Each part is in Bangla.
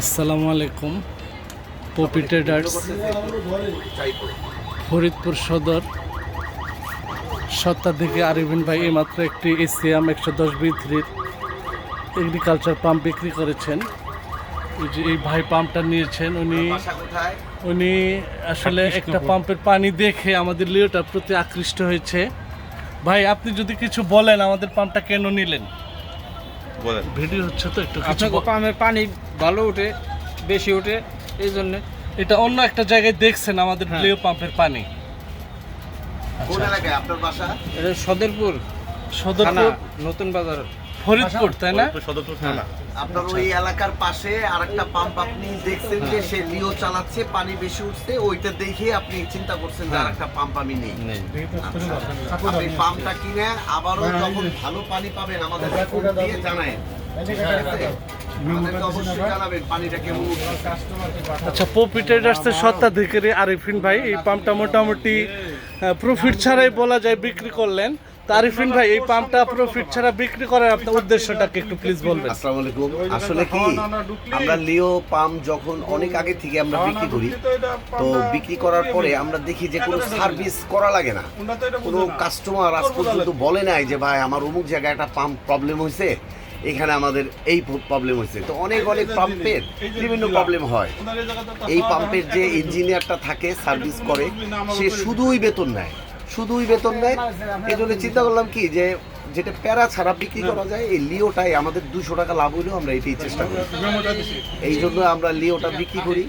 আসসালামু আলাইকুম পপি ট্রেডার্স ফরিদপুর সদর সত্তাধিকে আরিবিন ভাই এইমাত্র একটি এসিএম একশো দশ বি থ্রির এগ্রিকালচার পাম্প বিক্রি করেছেন। এই যে এই ভাই পাম্পটা নিয়েছেন উনি উনি আসলে একটা পাম্পের পানি দেখে আমাদের লিওটার প্রতি আকৃষ্ট হয়েছে। ভাই আপনি যদি কিছু বলেন আমাদের পাম্পটা কেন নিলেন? বলেন। ভিডিও হচ্ছে তো একটু কিছু পাম্পের পানি ভালো ওঠে বেশি ওঠে এই জন্য। এটা অন্য একটা জায়গায় দেখছেন আমাদের হ্যাঁ। প্লেও পাম্পের পানি। কোন এলাকায়? আপনার বাসা? এটা সদরপুর। সদরপুর? নতুন বাজার। ফরিদপুর তাই না? সদরপুর থানা। আপনার ওই এলাকার পাশে আরেকটা পাম্প আপনি দেখছেন যে সে লিও চালাচ্ছে পানি বেশি উঠছে ওইটা দেখে আপনি চিন্তা করছেন যে আরেকটা পাম্প আমি নেই। নেই। আপনি পাম্পটা কিনে আবারও যখন ভালো পানি পাবেন আমাদের দিয়ে জানায়েন। আচ্ছা পপি ট্রেডার্সের সত্ত্বাধিকারী আরিফিন ভাই এই পাম্পটা মোটামুটি প্রফিট ছাড়াই বলা যায় বিক্রি করলেন। তো আরিফিন ভাই এই পাম্পটা প্রফিট ছাড়া বিক্রি করার আপনার উদ্দেশ্যটাকে একটু প্লিজ বলবেন। আসসালামু আলাইকুম। আসলে কি আমরা লিও পাম্প যখন অনেক আগে থেকে আমরা বিক্রি করি তো বিক্রি করার পরে আমরা দেখি যে কোনো সার্ভিস করা লাগে না। কোনো কাস্টমার আজ পর্যন্ত বলে নাই যে ভাই আমার অমুক জায়গায় একটা পাম্প প্রবলেম হয়েছে এখানে আমাদের এই প্রবলেম হয়েছে। তো অনেক অনেক পাম্পের বিভিন্ন প্রবলেম হয়। এই পাম্পের যে ইঞ্জিনিয়ারটা থাকে সার্ভিস করে সে শুধুই বেতন নেয়। শুধুই বেতন নেয়। এই জন্য চিন্তা করলাম কি যে যেটা প্যারা ছাড়া বিক্রি করা যায় এই লিওটাই আমাদের দুশো টাকা লাভ হইলেও আমরা এটাই চেষ্টা করি। এই জন্য আমরা লিওটা বিক্রি করি।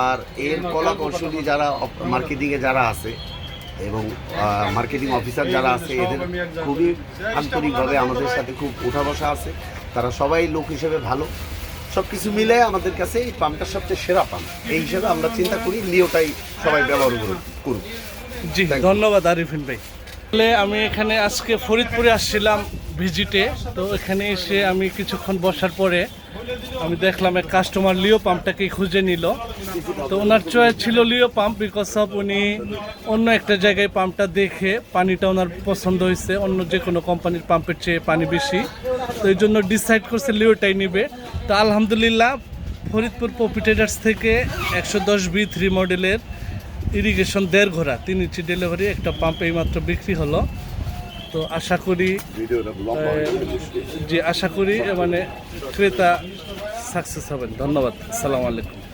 আর এর কলা কৌশলী যারা মার্কেটিংয়ে যারা আছে এবং মার্কেটিং অফিসার যারা আছে এদের খুবই আন্তরিকভাবে আমাদের সাথে খুব উঠা বসা আছে। তারা সবাই লোক হিসেবে ভালো। সব কিছু মিলে আমাদের কাছে এই পাম্পটা সবচেয়ে সেরা পাম্প। এই হিসেবে আমরা চিন্তা করি লিওটাই সবাই ব্যবহার করুক। জি ধন্যবাদ আরিফিন ভাই। আমি এখানে আজকে ফরিদপুরে আসছিলাম ভিজিটে। তো এখানে এসে আমি কিছুক্ষণ বসার পরে আমি দেখলাম এক কাস্টমার লিও পাম্পটাকে খুঁজে নিল। তো ওনার চয়েস ছিল লিও পাম্প বিকজ অফ উনি অন্য একটা জায়গায় পাম্পটা দেখে পানিটা ওনার পছন্দ হয়েছে, অন্য যে কোনো কোম্পানির পাম্পের চেয়ে পানি বেশি। তো এই জন্য ডিসাইড করছে লিওটাই নিবে। তো আলহামদুলিল্লাহ, ফরিদপুর পপিটেডার্স থেকে একশো দশ বি থ্রি মডেলের ইরিগেশন দেড় ঘোরা তিন ইঞ্চি ডেলিভারি একটা পাম্প এইমাত্র বিক্রি হলো। তো আশা করি যে আশা করি মানে ক্রেতা সাকসেস হবেন। ধন্যবাদ। আসসালামু আলাইকুম।